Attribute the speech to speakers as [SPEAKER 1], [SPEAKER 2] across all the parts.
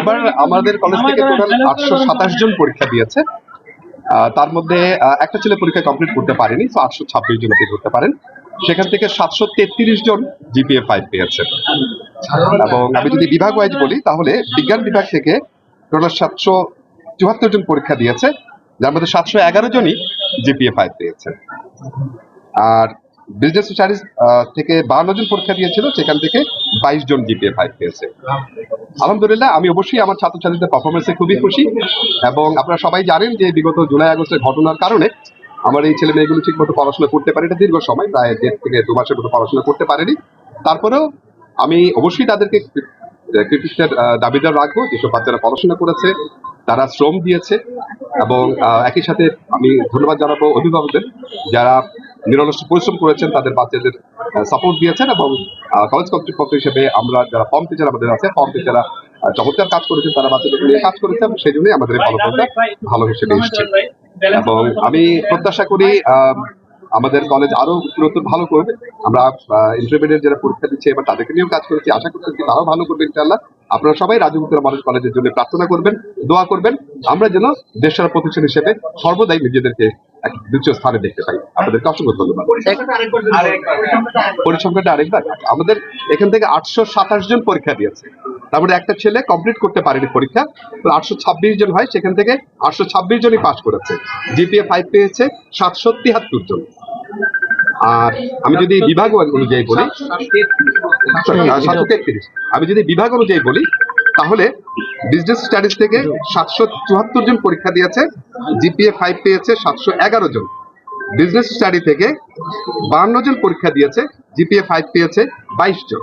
[SPEAKER 1] এবার আমাদের কলেজ থেকে টোটাল আটশো সাতাশ জন পরীক্ষা দিয়েছে। তার মধ্যে একটা ছেলে পরীক্ষা কমপ্লিট করতে পারেনি তো আটশো ছাব্বিশ জন আপনি করতে পারেন। সেখান থেকে সাতশো তেত্রিশ জন জিপিএ ফাইভ পেয়েছে। এবং আমি যদি বিভাগ ওয়াইজ বলি তাহলে বিজ্ঞান বিভাগ থেকে টোটাল সাতশো চুয়াত্তর জন পরীক্ষা দিয়েছে যার মধ্যে সাতশো এগারো জনই জিপিএ ফাইভ পেয়েছে। আর বিজনেস স্টাডিজ থেকে বান্ন জন পরীক্ষা দিয়েছিল সেখান থেকে বাইশ জন জিপিএ ফাইভ পেয়েছে। আলহামদুলিল্লাহ, আমি অবশ্যই আমার ছাত্রছাত্রীদের পারফরমেন্সে খুবই খুশি এবং আপনারা সবাই জানেন যে বিগত জুলাই আগস্টের ঘটনার কারণে আমার এই ছেলে মেয়েগুলো ঠিক মতো পড়াশোনা করতে পারে এটা দীর্ঘ সময়, প্রায় দেড় থেকে দু মাসের মতো পড়াশোনা করতে পারেনি। তারপরেও আমি অবশ্যই তাদেরকে কৃতিত্বের দাবিদার রাখব যেসব বাচ্চারা পড়াশোনা করেছে, তারা শ্রম দিয়েছে এবং একই সাথে আমি ধন্যবাদ জানাব অভিভাবকদের যারা নিরলস পরিশ্রম করেছেন তাদের বাচ্চাদের সাপোর্ট দিয়েছেন এবং কলেজ কর্তৃপক্ষ হিসেবে আমরা যারা ফর্ম টিচার আমাদের আছে ফর্ম টিচাররা চমৎকার কাজ করেছেন তারা বাচ্চাদের নিয়ে কাজ করেছে এবং সেই জন্যই আমাদের এই ফলাফলটা ভালো হিসেবে এসছে। এবং আমি প্রত্যাশা করি আহ, আমাদের কলেজ আরও উত্তরোত্তর ভালো করবে। আমরা ইন্টারমিডিয়েট যারা পরীক্ষা দিচ্ছে এবার তাদেরকে নিয়েও কাজ করেছি। আশা করতেছি তারাও ভালো করবে ইনশাল্লাহ আপনারা সবাই রাজু উত্তর মানুষ কলেজের জন্য প্রার্থনা করবেন, দোয়া করবেন। আমরা যেন দেশের প্রতিষ্ঠান হিসেবে সর্বদাই নিজেদেরকে এক দ্বিতীয় স্থানে দেখতে পাই। আপনাদেরকে অসংখ্য ধন্যবাদ। পরিসংখ্যানটা আরেকবার। আমাদের এখান থেকে আটশো সাতাশ জন পরীক্ষা দিয়েছে। তারপরে একটা ছেলে কমপ্লিট করতে পারেনি পরীক্ষা। আটশো ছাব্বিশ জন হয় সেখান থেকে আটশো ছাব্বিশ জনই পাস করেছে। জিপিএ ফাইভ পেয়েছে সাতশো তিয়াত্তর জন। আর আমি যদি বিভাগ অনুযায়ী বলি সাতশো তেত্রিশ। আমি যদি বিভাগ অনুযায়ী বলি তাহলে বিজনেস স্টাডিজ থেকে সাতশো চুয়াত্তর জন পরীক্ষা দিয়েছে জিপিএ ফাইভ পেয়েছে সাতশো এগারো জন। বিজনেস স্টাডি থেকে বান্ন জন পরীক্ষা দিয়েছে জিপিএ ফাইভ পেয়েছে বাইশ জন।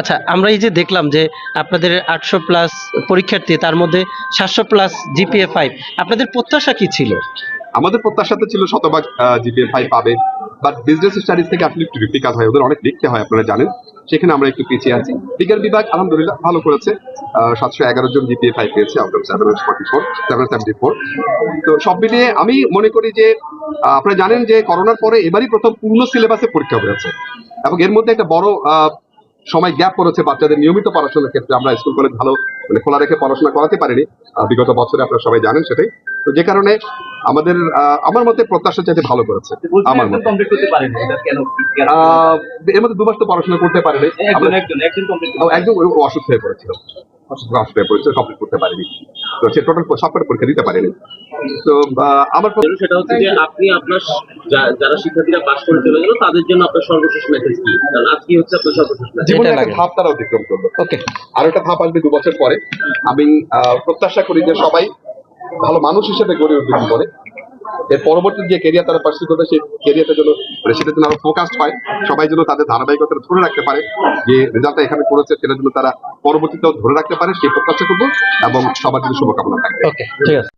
[SPEAKER 2] আচ্ছা আমরা এই যে দেখলাম যে আপনাদের আটশো প্লাস পরীক্ষার্থী, তার মধ্যে সাতশো প্লাস জিপিএ ফাইভ আপনাদের প্রত্যাশা কি ছিল?
[SPEAKER 1] আমাদের প্রত্যাশা তো ছিল শতভাগ জিপিএ ফাইভ পাবে। বাট বিজনেস স্টাডিজ থেকে আসলে একটু ডিফিকাল্ট হয়, ওদের অনেক লিখতে হয়, আপনারা জানেন। সেখানে আমরা একটু পিছিয়ে আছি। বিজ্ঞান বিভাগ আলহামদুলিল্লাহ ভালো করেছে। সাতশো এগারো জন জিপিএ ফাইভ পেয়েছে ফোর ফোর তো সব মিলিয়ে আমি মনে করি যে আপনারা জানেন যে করোনার পরে এবারই প্রথম পূর্ণ সিলেবাসে পরীক্ষা হয়েছে। এবং এর মধ্যে একটা বড় সময় গ্যাপ করেছে বাচ্চাদের নিয়মিত পড়াশোনার ক্ষেত্রে। আমরা স্কুল, কলেজ ভালো মানে খোলা রেখে পড়াশোনা করাতে পারিনি। বিগত বছরে আপনারা সবাই জানেন সেটাই। তো যে কারণে আমাদের আহ, আমার মতে প্রত্যাশা চাইতে ভালো করেছে। আমার মতে।
[SPEAKER 3] কমপ্লিট করতে পারেন এটা কেন
[SPEAKER 1] আহ, এর মধ্যে দু মাস তো পড়াশোনা করতে পারেনি।
[SPEAKER 3] একজন
[SPEAKER 1] আমরা-
[SPEAKER 3] একজন একজন কমপ্লিট
[SPEAKER 1] ও, একদম অসুস্থ হয়ে পড়েছিল। অসুস্থ অসুস্থ হয়ে পড়েছিল কমপ্লিট করতে পারেনি। তো সে টোটাল সবকটা পরীক্ষা দিতে পারেনি। তো আমার
[SPEAKER 3] সেটা হচ্ছে যে আপনি আপনার যারা শিক্ষার্থীরা পাস করে চলে গেল তাদের জন্য আপনার সর্বশেষ মেসেজ কি? কারণ আজকে হচ্ছে আপনার সর্বশেষ
[SPEAKER 1] একটা ধাপ তারা অতিক্রম করল
[SPEAKER 2] ওকে
[SPEAKER 1] আর একটা ধাপ আসবে দু বছর পরে। আমি আহ, প্রত্যাশা করি যে সবাই ভালো মানুষ হিসেবে গড়ে উঠবে জীবনে এর পরবর্তী যে কেরিয়ার তারা পার্সু করবে, সেই কেরিয়ারটার জন্য মানে সেটার জন্য আরও ফোকাস্ট পায় সবাই যেন তাদের ধারাবাহিকতা ধরে রাখতে পারে, যে রেজাল্টটা এখানে করেছে সেটার জন্য তারা পরবর্তীতেও ধরে রাখতে পারে, সেই প্রত্যাশা করব এবং সবার জন্য শুভকামনা থাকবে।
[SPEAKER 2] ঠিক আছে।